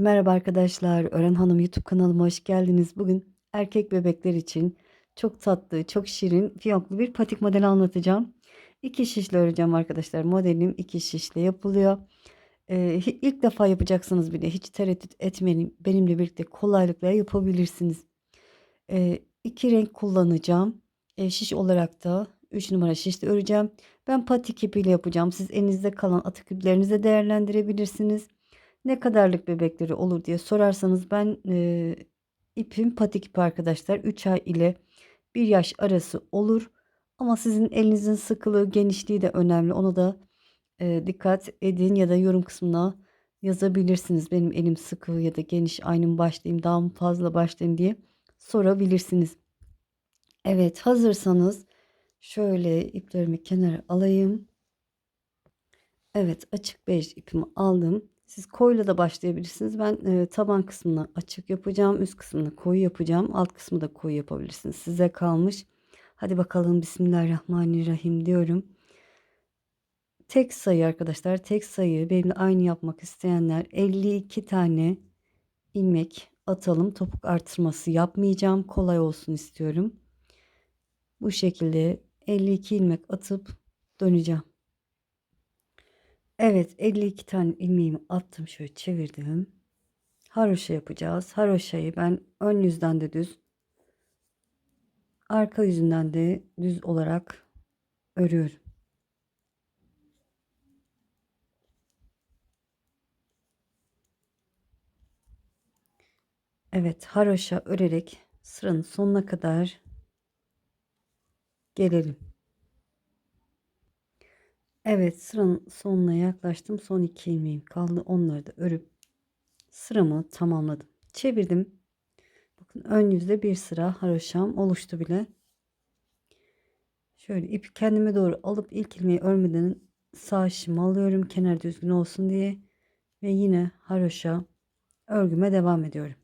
Merhaba arkadaşlar, Ören Hanım YouTube kanalıma hoş geldiniz. Bugün erkek bebekler için çok tatlı, çok şirin, fiyonklu bir patik modeli anlatacağım. İki şişle öreceğim arkadaşlar. Modelim iki şişle yapılıyor. Ee, ilk defa yapacaksınız bile hiç tereddüt etmeyin. Benimle birlikte kolaylıkla yapabilirsiniz. Ee, iki renk kullanacağım. Ee, şiş olarak da 3 numara şişle öreceğim. Ben patik ipiyle yapacağım. Siz elinizde kalan atık iplerinizi değerlendirebilirsiniz. Ne kadarlık bebekleri olur diye sorarsanız ben e, ipim patik ipi arkadaşlar 3 ay ile 1 yaş arası olur. Ama sizin elinizin sıkılığı, genişliği de önemli. Ona da e, dikkat edin ya da yorum kısmına yazabilirsiniz. Benim elim sıkı ya da geniş aynı mı başlayayım daha mı fazla başlayayım diye sorabilirsiniz. Evet hazırsanız şöyle iplerimi kenara alayım. Evet açık bej ipimi aldım. Siz koyuyla da başlayabilirsiniz. Ben e, taban kısmını açık yapacağım. Üst kısmını koyu yapacağım. Alt kısmı da koyu yapabilirsiniz. Size kalmış. Hadi bakalım Bismillahirrahmanirrahim diyorum. Tek sayı arkadaşlar. Tek sayı benimle aynı yapmak isteyenler 52 tane ilmek atalım. Topuk artırması yapmayacağım. Kolay olsun istiyorum. Bu şekilde 52 ilmek atıp döneceğim. Evet 52 tane ilmeğimi attım şöyle çevirdim. Haroşa yapacağız. Haroşayı ben ön yüzden de düz arka yüzünden de düz olarak örüyorum. Evet haroşa örerek sıranın sonuna kadar gelelim. Evet sıranın sonuna yaklaştım. Son iki ilmeğim kaldı. Onları da örüp sıramı tamamladım. Çevirdim. Bakın ön yüzde bir sıra haroşam oluştu bile. Şöyle ipi kendime doğru alıp ilk ilmeği örmeden sağ şişimi alıyorum. Kenar düzgün olsun diye. Ve yine haroşa örgüme devam ediyorum.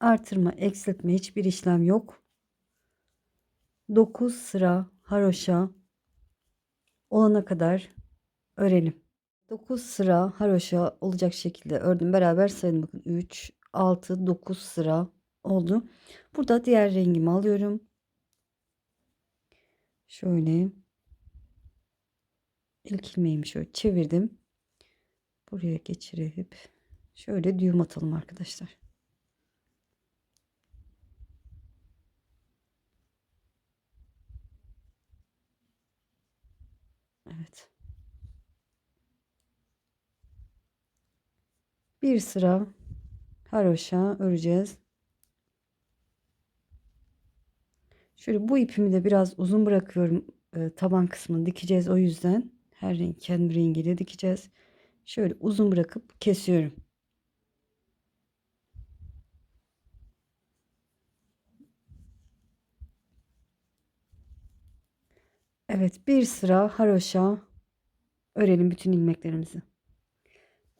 Artırma, eksiltme hiçbir işlem yok. 9 sıra haroşa olana kadar örelim. 9 sıra haroşa olacak şekilde ördüm. Beraber sayın bakın 3, 6, 9 sıra oldu. Burada diğer rengimi alıyorum. Şöyle ilk ilmeğimi şöyle çevirdim. Buraya geçirip şöyle düğüm atalım arkadaşlar. Evet. Bir sıra haroşa öreceğiz. Şöyle bu ipimi de biraz uzun bırakıyorum. E, taban kısmını dikeceğiz o yüzden. Her renk kendi rengiyle dikeceğiz. Şöyle uzun bırakıp kesiyorum. Evet bir sıra haroşa örelim bütün ilmeklerimizi.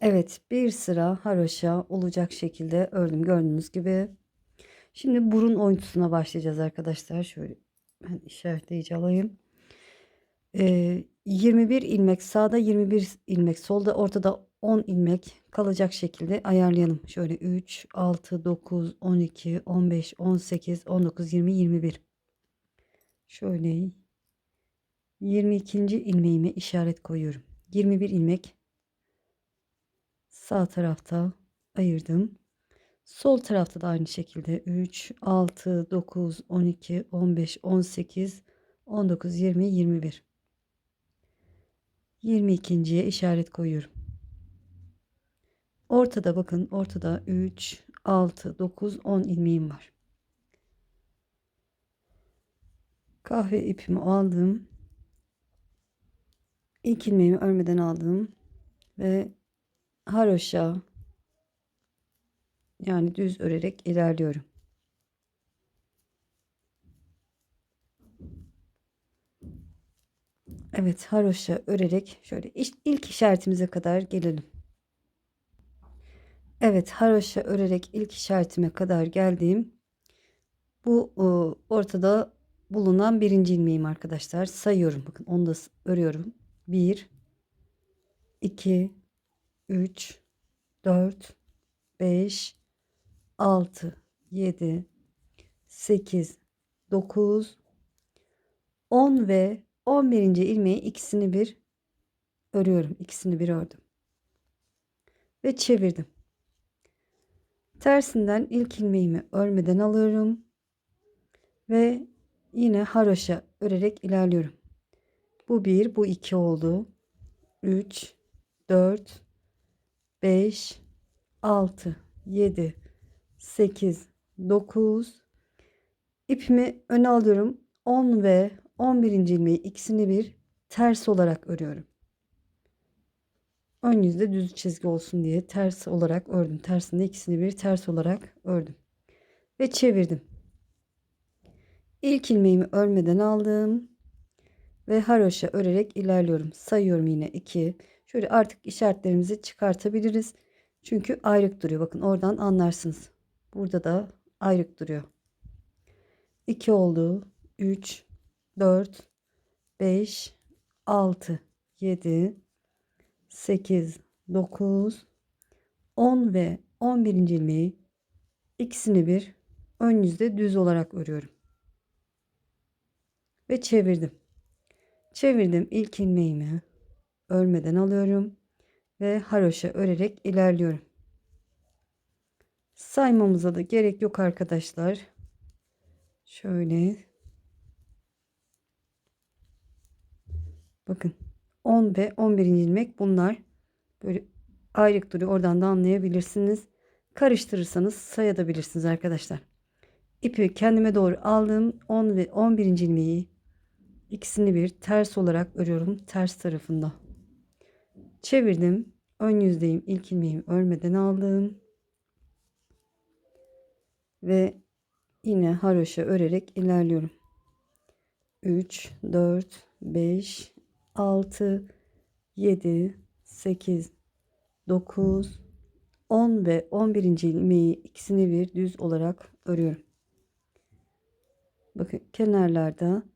Evet bir sıra haroşa olacak şekilde ördüm gördüğünüz gibi. Şimdi burun oyuntusuna başlayacağız arkadaşlar. Şöyle ben işaretleyici alayım. Ee, 21 ilmek sağda 21 ilmek solda ortada 10 ilmek kalacak şekilde ayarlayalım. Şöyle 3, 6, 9, 12, 15, 18, 19, 20, 21. Şöyle 22. ilmeğime işaret koyuyorum. 21 ilmek sağ tarafta ayırdım. Sol tarafta da aynı şekilde 3, 6, 9, 12, 15, 18, 19, 20, 21. 22.ye işaret koyuyorum. Ortada bakın ortada 3, 6, 9, 10 ilmeğim var. Kahve ipimi aldım. İlk ilmeğimi örmeden aldım ve haroşa yani düz örerek ilerliyorum. Evet haroşa örerek şöyle ilk işaretimize kadar gelelim. Evet haroşa örerek ilk işaretime kadar geldim. Bu ortada bulunan birinci ilmeğim arkadaşlar. Sayıyorum bakın onu da örüyorum. 1 2 3 4 5 6 7 8 9 10 ve 11. ilmeği ikisini bir örüyorum. İkisini bir ördüm. Ve çevirdim. Tersinden ilk ilmeğimi örmeden alıyorum. Ve yine haroşa örerek ilerliyorum. Bu bir, bu iki oldu. 3, 4, 5, 6, 7, 8, 9. İpimi öne alıyorum. 10 ve 11. ilmeği ikisini bir ters olarak örüyorum. Ön yüzde düz çizgi olsun diye ters olarak ördüm. Tersinde ikisini bir ters olarak ördüm. Ve çevirdim. İlk ilmeğimi örmeden aldım. Ve haroşa örerek ilerliyorum. Sayıyorum yine 2. Şöyle artık işaretlerimizi çıkartabiliriz. Çünkü ayrık duruyor. Bakın oradan anlarsınız. Burada da ayrık duruyor. 2 oldu. 3, 4, 5, 6, 7, 8, 9, 10 ve 11. ilmeği ikisini bir ön yüzde düz olarak örüyorum. Ve çevirdim. Çevirdim ilk ilmeğimi örmeden alıyorum ve haroşa örerek ilerliyorum. Saymamıza da gerek yok arkadaşlar. Şöyle bakın 10 ve 11. ilmek bunlar böyle ayrık duruyor. Oradan da anlayabilirsiniz. Karıştırırsanız sayabilirsiniz arkadaşlar. İpi kendime doğru aldım. 10 ve 11. ilmeği ikisini bir ters olarak örüyorum. Ters tarafında. Çevirdim. Ön yüzdeyim. İlk ilmeğimi örmeden aldım. Ve yine haroşa örerek ilerliyorum. 3, 4, 5, 6, 7, 8, 9, 10 ve 11. ilmeği ikisini bir düz olarak örüyorum. Bakın kenarlarda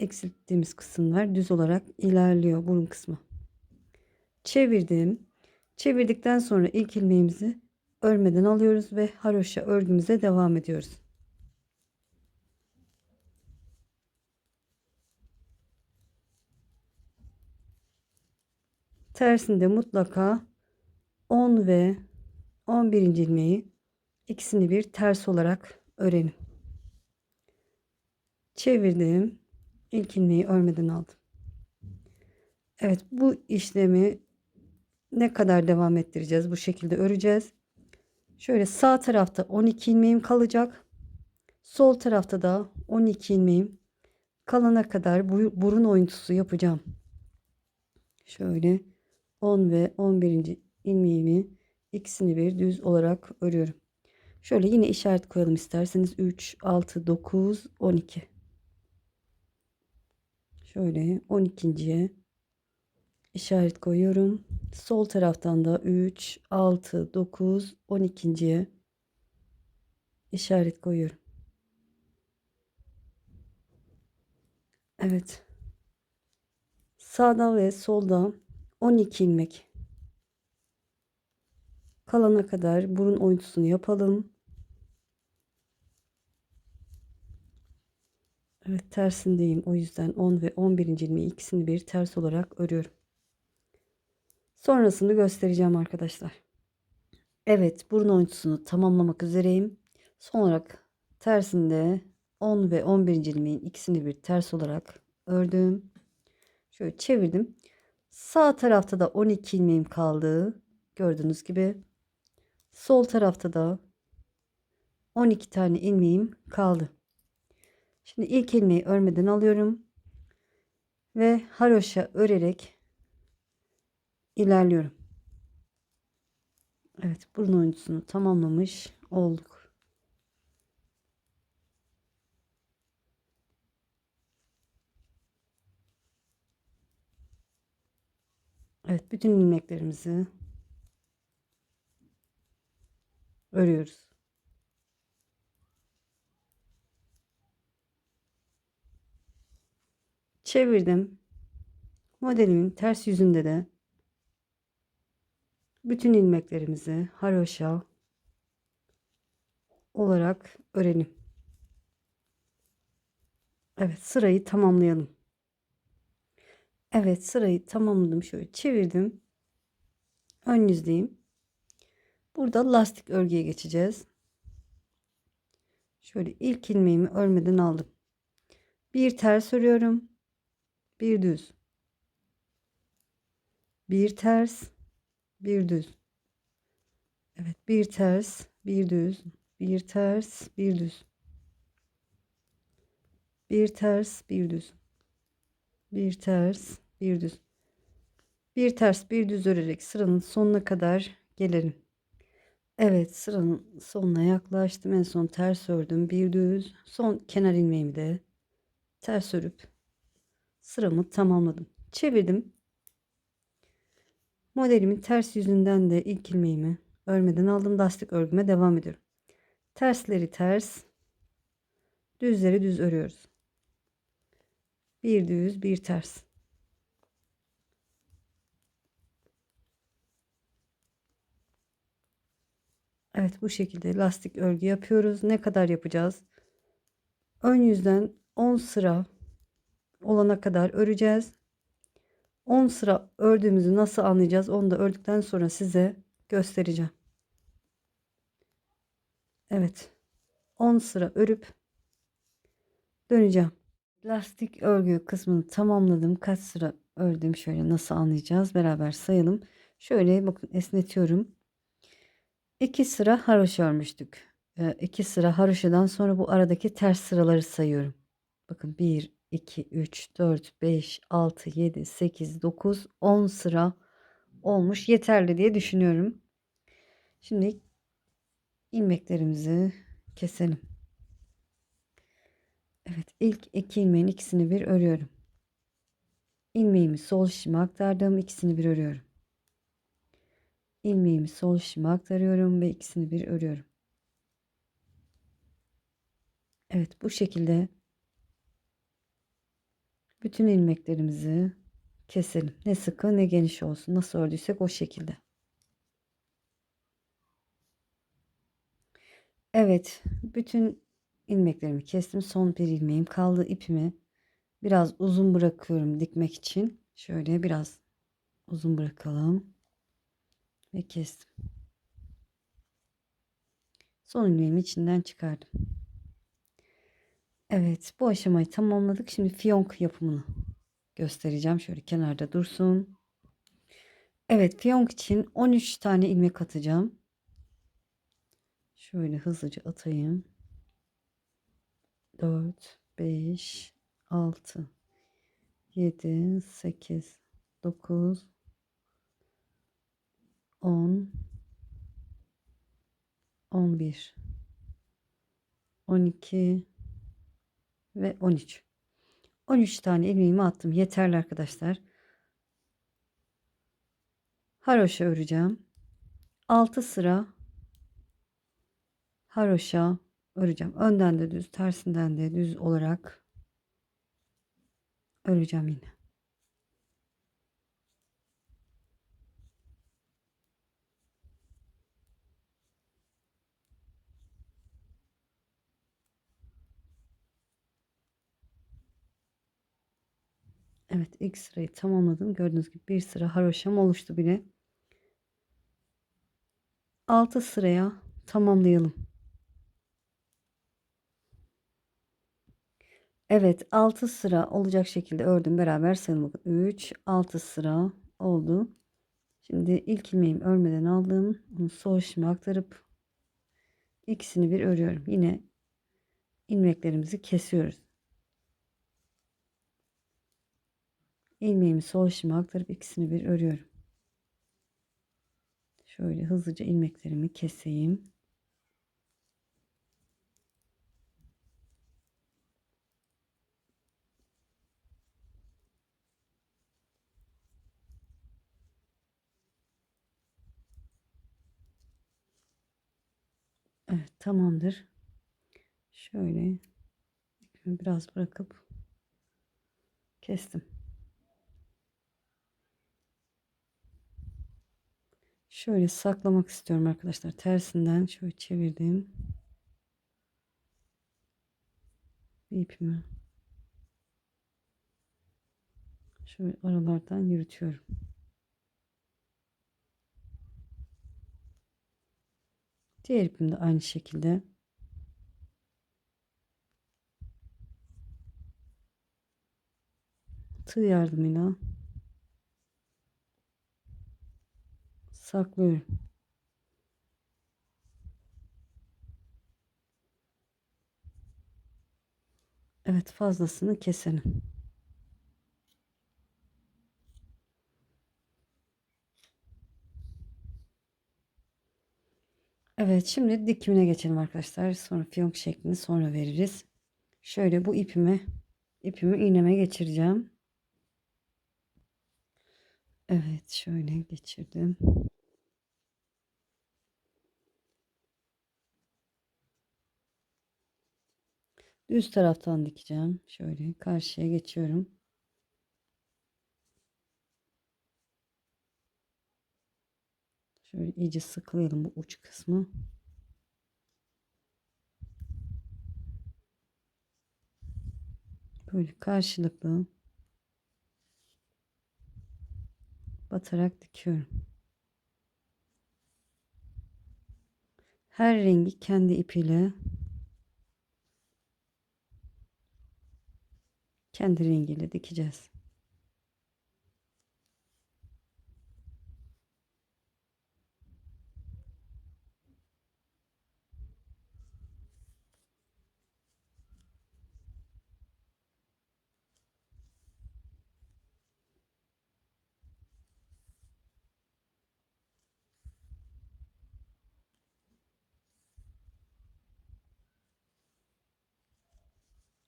eksilttiğimiz kısımlar düz olarak ilerliyor burun kısmı. Çevirdim. Çevirdikten sonra ilk ilmeğimizi örmeden alıyoruz ve haroşa örgümüze devam ediyoruz. Tersinde mutlaka 10 ve 11. ilmeği ikisini bir ters olarak örelim. Çevirdim. İlk ilmeği örmeden aldım. Evet bu işlemi ne kadar devam ettireceğiz? Bu şekilde öreceğiz. Şöyle sağ tarafta 12 ilmeğim kalacak. Sol tarafta da 12 ilmeğim kalana kadar burun oyuntusu yapacağım. Şöyle 10 ve 11. ilmeğimi ikisini bir düz olarak örüyorum. Şöyle yine işaret koyalım isterseniz 3, 6, 9, 12. Şöyle 12.ye işaret koyuyorum. Sol taraftan da 3, 6, 9, 12.ye işaret koyuyorum. Evet. Sağda ve solda 12 ilmek kalana kadar burun oyuntusunu yapalım. Evet tersindeyim. O yüzden 10 ve 11. ilmeği ikisini bir ters olarak örüyorum. Sonrasını göstereceğim arkadaşlar. Evet burun oyuntusunu tamamlamak üzereyim. Son olarak tersinde 10 ve 11. ilmeğin ikisini bir ters olarak ördüm. Şöyle çevirdim. Sağ tarafta da 12 ilmeğim kaldı. Gördüğünüz gibi. Sol tarafta da 12 tane ilmeğim kaldı. Şimdi ilk ilmeği örmeden alıyorum. Ve haroşa örerek ilerliyorum. Evet burun oyuntusunu tamamlamış olduk. Evet bütün ilmeklerimizi örüyoruz. Çevirdim. Modelimin ters yüzünde de bütün ilmeklerimizi haroşa olarak örelim. Evet sırayı tamamlayalım. Evet sırayı tamamladım. Şöyle çevirdim. Ön yüzdeyim. Burada lastik örgüye geçeceğiz. Şöyle ilk ilmeğimi örmeden aldım. Bir ters örüyorum. Bir düz. Bir ters, bir düz. Evet, bir ters, bir düz, bir ters, bir düz. Bir ters, bir düz. Bir ters, bir düz. Bir ters, bir düz örerek sıranın sonuna kadar gelelim. Evet, sıranın sonuna yaklaştım. En son ters ördüm. Bir düz. Son kenar ilmeğimi de ters örüp sıramı tamamladım. Çevirdim. Modelimin ters yüzünden de ilk ilmeğimi örmeden aldım. Lastik örgüme devam ediyorum. Tersleri ters, düzleri düz örüyoruz. Bir düz, bir ters. Evet bu şekilde lastik örgü yapıyoruz. Ne kadar yapacağız? Ön yüzden 10 sıra olana kadar öreceğiz. 10 sıra ördüğümüzü nasıl anlayacağız? Onu da ördükten sonra size göstereceğim. Evet. 10 sıra örüp döneceğim. Lastik örgü kısmını tamamladım. Kaç sıra ördüm şöyle nasıl anlayacağız? Beraber sayalım. Şöyle bakın esnetiyorum. 2 sıra haroşa örmüştük. 2 sıra haroşadan sonra bu aradaki ters sıraları sayıyorum. Bakın 1 2 3 4 5 6 7 8 9 10 sıra olmuş yeterli diye düşünüyorum. Şimdi ilmeklerimizi keselim. Evet ilk iki ilmeğin ikisini bir örüyorum. İlmeğimi sol şişime aktardım ikisini bir örüyorum. İlmeğimi sol şişime aktarıyorum ve ikisini bir örüyorum. Evet bu şekilde bütün ilmeklerimizi keselim. Ne sıkı ne geniş olsun. Nasıl ördüysek o şekilde. Evet, bütün ilmeklerimi kestim. Son bir ilmeğim kaldı. İpimi biraz uzun bırakıyorum dikmek için. Şöyle biraz uzun bırakalım. Ve kestim. Son ilmeğimi içinden çıkardım. Evet bu aşamayı tamamladık. Şimdi fiyonk yapımını göstereceğim. Şöyle kenarda dursun. Evet fiyonk için 13 tane ilmek atacağım. Şöyle hızlıca atayım. 4, 5, 6, 7, 8, 9, 10, 11, 12, ve 13. 13 tane ilmeğimi attım. Yeterli arkadaşlar. Haroşa öreceğim. 6 sıra haroşa öreceğim. Önden de düz, tersinden de düz olarak öreceğim yine. Evet ilk sırayı tamamladım. Gördüğünüz gibi bir sıra haroşam oluştu bile. 6 sıraya tamamlayalım. Evet 6 sıra olacak şekilde ördüm beraber sayalım. 3 6 sıra oldu. Şimdi ilk ilmeğimi örmeden aldım. Onu sol işime aktarıp ikisini bir örüyorum. Yine ilmeklerimizi kesiyoruz. İlmeğimi sol şişime aktarıp ikisini bir örüyorum. Şöyle hızlıca ilmeklerimi keseyim. Evet tamamdır. Şöyle biraz bırakıp kestim. Şöyle saklamak istiyorum arkadaşlar. Tersinden şöyle çevirdim. İpimi şöyle aralardan yürütüyorum. Diğer ipim de aynı şekilde. Tığ yardımıyla saklıyorum. Evet fazlasını keselim. Evet şimdi dikimine geçelim arkadaşlar. Sonra fiyonk şeklini sonra veririz. Şöyle bu ipimi ipimi iğneme geçireceğim. Evet şöyle geçirdim. Düz taraftan dikeceğim. Şöyle karşıya geçiyorum. Şöyle iyice sıklayalım bu uç kısmı. Böyle karşılıklı batarak dikiyorum. Her rengi kendi ipiyle kendi rengiyle dikeceğiz.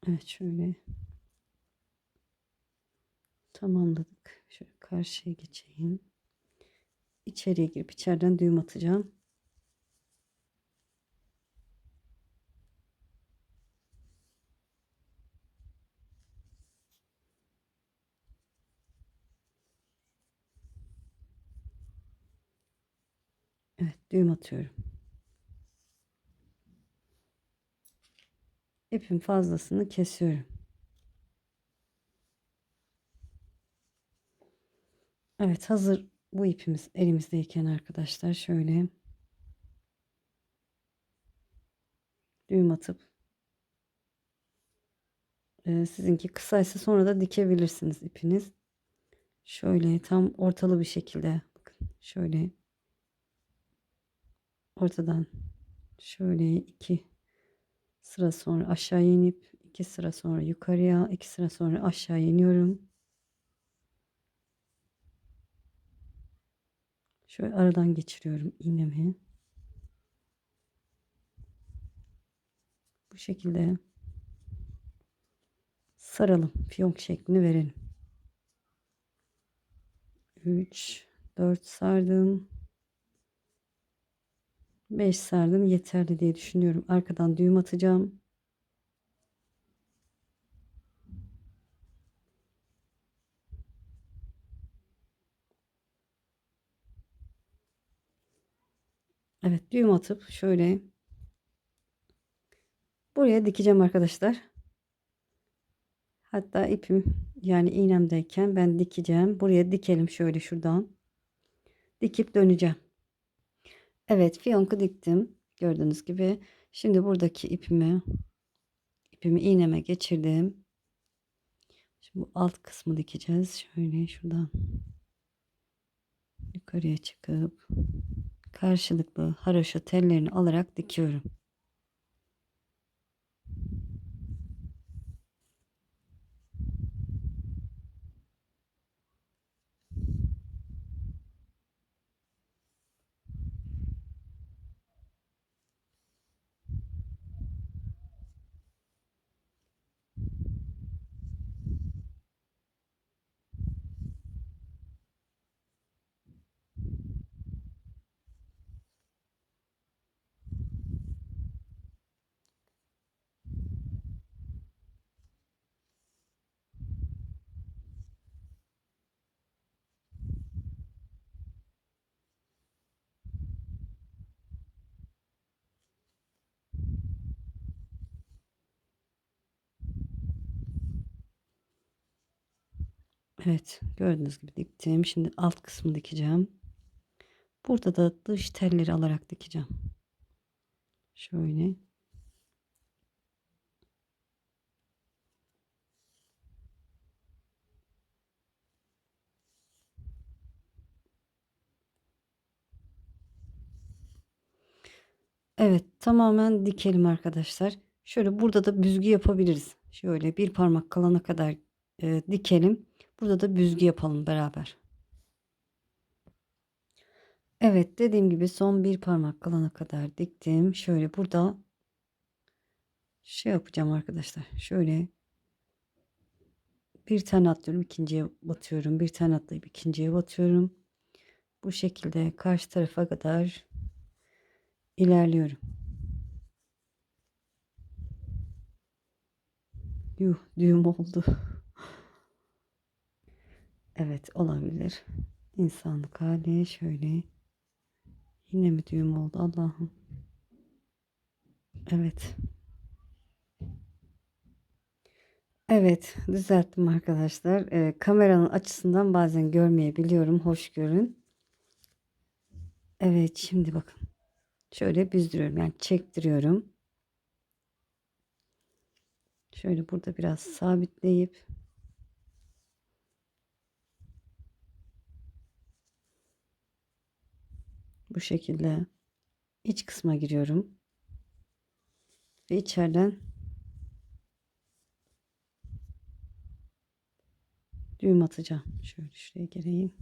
Evet şöyle tamamladık. Şöyle karşıya geçeyim. İçeriye girip içeriden düğüm atacağım. Evet düğüm atıyorum. İpin fazlasını kesiyorum. Evet hazır bu ipimiz elimizdeyken arkadaşlar şöyle düğüm atıp e, sizinki kısaysa sonra da dikebilirsiniz ipiniz. Şöyle tam ortalı bir şekilde bakın şöyle ortadan şöyle iki sıra sonra aşağı inip iki sıra sonra yukarıya iki sıra sonra aşağı iniyorum. Şöyle aradan geçiriyorum iğnemi. Bu şekilde saralım. Fiyonk şeklini verelim. 3 4 sardım. 5 sardım yeterli diye düşünüyorum. Arkadan düğüm atacağım. Evet düğüm atıp şöyle buraya dikeceğim arkadaşlar. Hatta ipim yani iğnemdeyken ben dikeceğim. Buraya dikelim şöyle şuradan. Dikip döneceğim. Evet fiyonku diktim. Gördüğünüz gibi. Şimdi buradaki ipimi ipimi iğneme geçirdim. Şimdi bu alt kısmı dikeceğiz. Şöyle şuradan yukarıya çıkıp karşılıklı haroşa tellerini alarak dikiyorum. Evet gördüğünüz gibi diktim. Şimdi alt kısmı dikeceğim. Burada da dış telleri alarak dikeceğim. Şöyle. Evet tamamen dikelim arkadaşlar. Şöyle burada da büzgü yapabiliriz. Şöyle bir parmak kalana kadar e, dikelim. Burada da büzgü yapalım beraber. Evet dediğim gibi son bir parmak kalana kadar diktim. Şöyle burada şey yapacağım arkadaşlar. Şöyle bir tane atlıyorum ikinciye batıyorum. Bir tane atlayıp ikinciye batıyorum. Bu şekilde karşı tarafa kadar ilerliyorum. Yuh düğüm oldu. Evet olabilir. İnsanlık hali şöyle. Yine mi düğüm oldu Allah'ım. Evet. Evet düzelttim arkadaşlar. Ee, kameranın açısından bazen görmeyebiliyorum. Hoş görün. Evet şimdi bakın. Şöyle büzdürüyorum yani çektiriyorum. Şöyle burada biraz sabitleyip bu şekilde iç kısma giriyorum. Ve içeriden düğüm atacağım. Şöyle şuraya gireyim.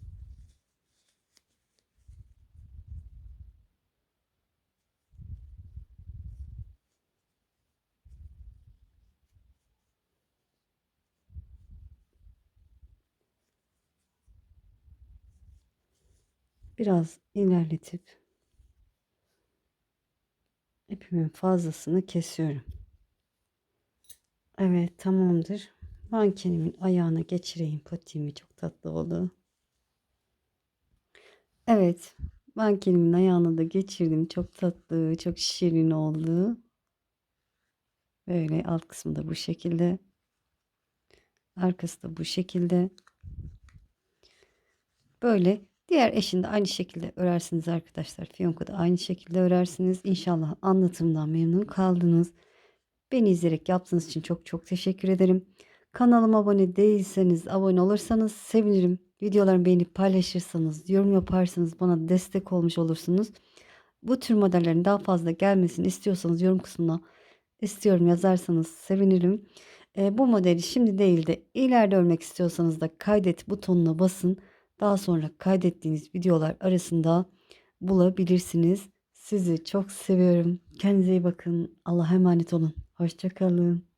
Biraz ilerletip ipimin fazlasını kesiyorum. Evet tamamdır. Mankenimin ayağına geçireyim patiğimi çok tatlı oldu. Evet mankenimin ayağına da geçirdim. Çok tatlı çok şirin oldu. Böyle alt kısmı da bu şekilde. Arkası da bu şekilde. Böyle Diğer eşini de aynı şekilde örersiniz arkadaşlar. Fiyonku da aynı şekilde örersiniz. İnşallah anlatımdan memnun kaldınız. Beni izleyerek yaptığınız için çok çok teşekkür ederim. Kanalıma abone değilseniz abone olursanız sevinirim. Videolarımı beğenip paylaşırsanız, yorum yaparsanız bana destek olmuş olursunuz. Bu tür modellerin daha fazla gelmesini istiyorsanız yorum kısmına istiyorum yazarsanız sevinirim. E, bu modeli şimdi değil de ileride örmek istiyorsanız da kaydet butonuna basın daha sonra kaydettiğiniz videolar arasında bulabilirsiniz. Sizi çok seviyorum. Kendinize iyi bakın. Allah'a emanet olun. Hoşçakalın.